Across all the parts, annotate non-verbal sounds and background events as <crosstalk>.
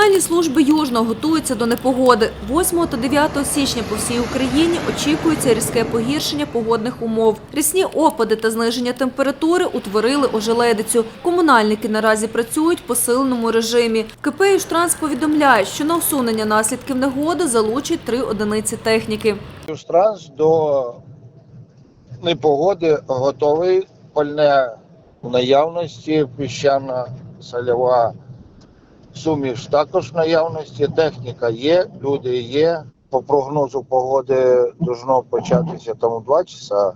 Комунальні служби Южного готуються до непогоди. 8 та 9 січня по всій Україні очікується різке погіршення погодних умов. Рісні опади та зниження температури утворили ожеледицю. Комунальники наразі працюють в посиленому режимі. КП «Южтранс» повідомляє, що на усунення наслідків негоди залучать три одиниці техніки. Южтранс до непогоди готовий. Пальне в наявності, піщана сольова суміш також наявності. Техніка є, люди є. По прогнозу погоди должно початися там у 2 часа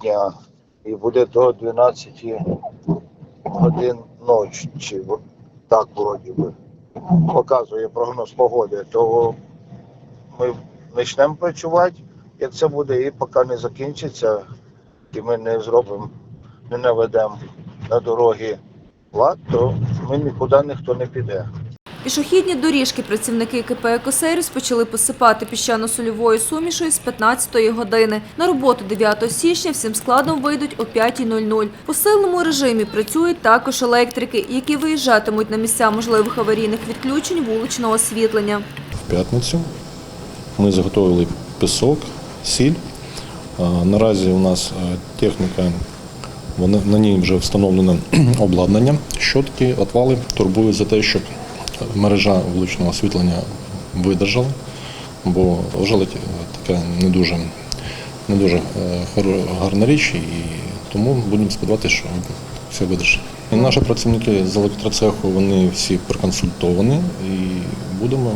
дня і буде до 12 годин ночі. Чи так вроді би показує прогноз погоди. То ми почнемо працювати, як це буде, і поки не закінчиться, і ми не зробимо, не наведемо на дороги лад, то ми нікуди ніхто не піде. Пішохідні доріжки працівники КП «Екосервіс» почали посипати піщано-сольовою сумішою з 15-ї години. На роботу 9 січня всім складом вийдуть о 5.00. В посиленому режимі працюють також електрики, які виїжджатимуть на місця можливих аварійних відключень вуличного освітлення. в п'ятницю. Ми заготовили пісок, сіль. Наразі у нас е, техніка, на ній вже встановлено <clears throat> обладнання, щотки, отвали турбують за те, щоб мережа вуличного освітлення видержала, бо ожеледь така не дуже, не дуже е, гарна річ, і тому будемо сподіватися, що все видержить. І наші працівники з електроцеху вони всі проконсультовані і будемо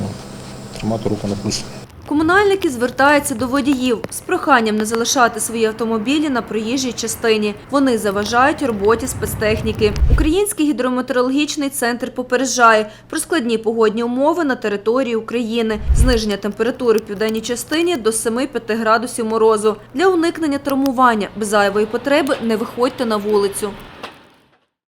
тримати руку на пульсі. Комунальники звертаються до водіїв з проханням не залишати свої автомобілі на проїжджій частині. Вони заважають роботі спецтехніки. Український гідрометеорологічний центр попереджає про складні погодні умови на території України, зниження температури в південній частині до 7-5 градусів морозу. Для уникнення травмування без зайвої потреби не виходьте на вулицю.